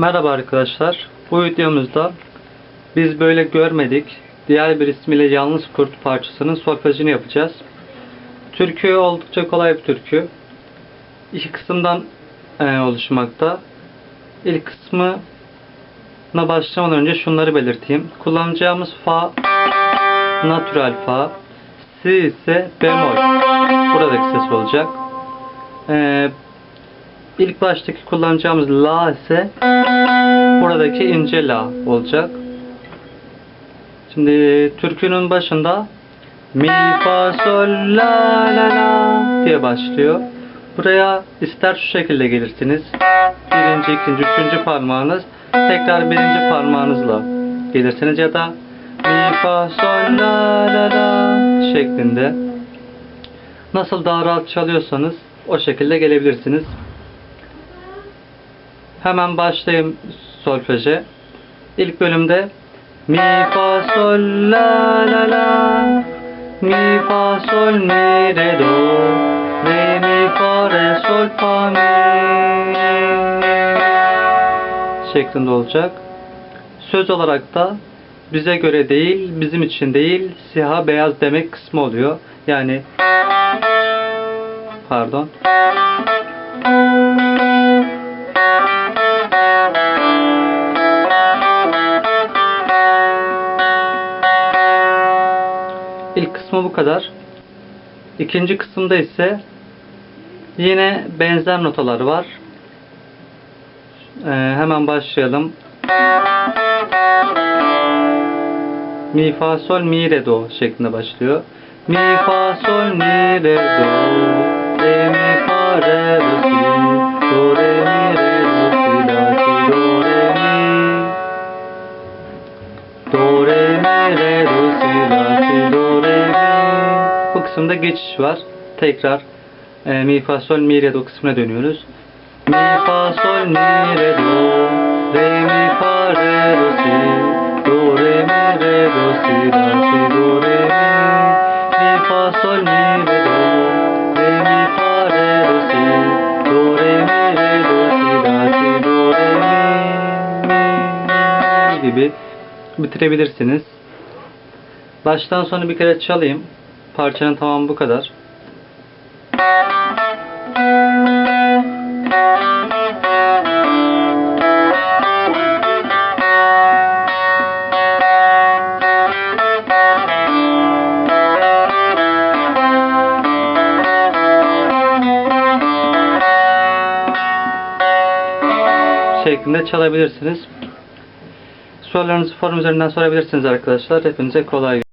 Merhaba arkadaşlar. Bu videomuzda biz böyle görmedik. Diğer bir ismiyle Yalnız Kurt parçasının solfejini yapacağız. Türkü oldukça kolay bir türkü. İki kısımdan e, oluşmakta. İlk kısmına başlamadan önce şunları belirteyim. Kullanacağımız fa natural fa. Si ise bemol. Buradaki ses olacak. Ee, ilk baştaki kullanacağımız la ise buradaki ince la olacak. Şimdi türkünün başında mi fa sol la la la diye başlıyor. Buraya ister şu şekilde gelirsiniz. Birinci, ikinci, üçüncü parmağınız tekrar birinci parmağınızla gelirsiniz ya da mi fa sol la la la şeklinde. Nasıl daha rahat çalıyorsanız o şekilde gelebilirsiniz. Hemen başlayayım solfeje. İlk bölümde mi fa sol la la la mi fa sol mi re do re mi fa re sol fa mi şeklinde olacak. Söz olarak da bize göre değil, bizim için değil, siyah beyaz demek kısmı oluyor. Yani pardon. İlk kısmı bu kadar. İkinci kısımda ise yine benzer notalar var. Ee, hemen başlayalım. Mi fa sol mi re do şeklinde başlıyor. Mi fa sol mi re do re mi fa re do si bu kısımda geçiş var. Tekrar e, mi fa sol mi re do kısmına dönüyoruz. Mi fa sol mi re do re mi fa re do si do re mi re do si la si do re mi mi fa sol mi re do re mi fa re do si do re mi re do si la si do re mi mi gibi bitirebilirsiniz. Baştan sona bir kere çalayım. Parçanın tamamı bu kadar. şeklinde çalabilirsiniz. Sorularınızı forum üzerinden sorabilirsiniz arkadaşlar. Hepinize kolay gelsin.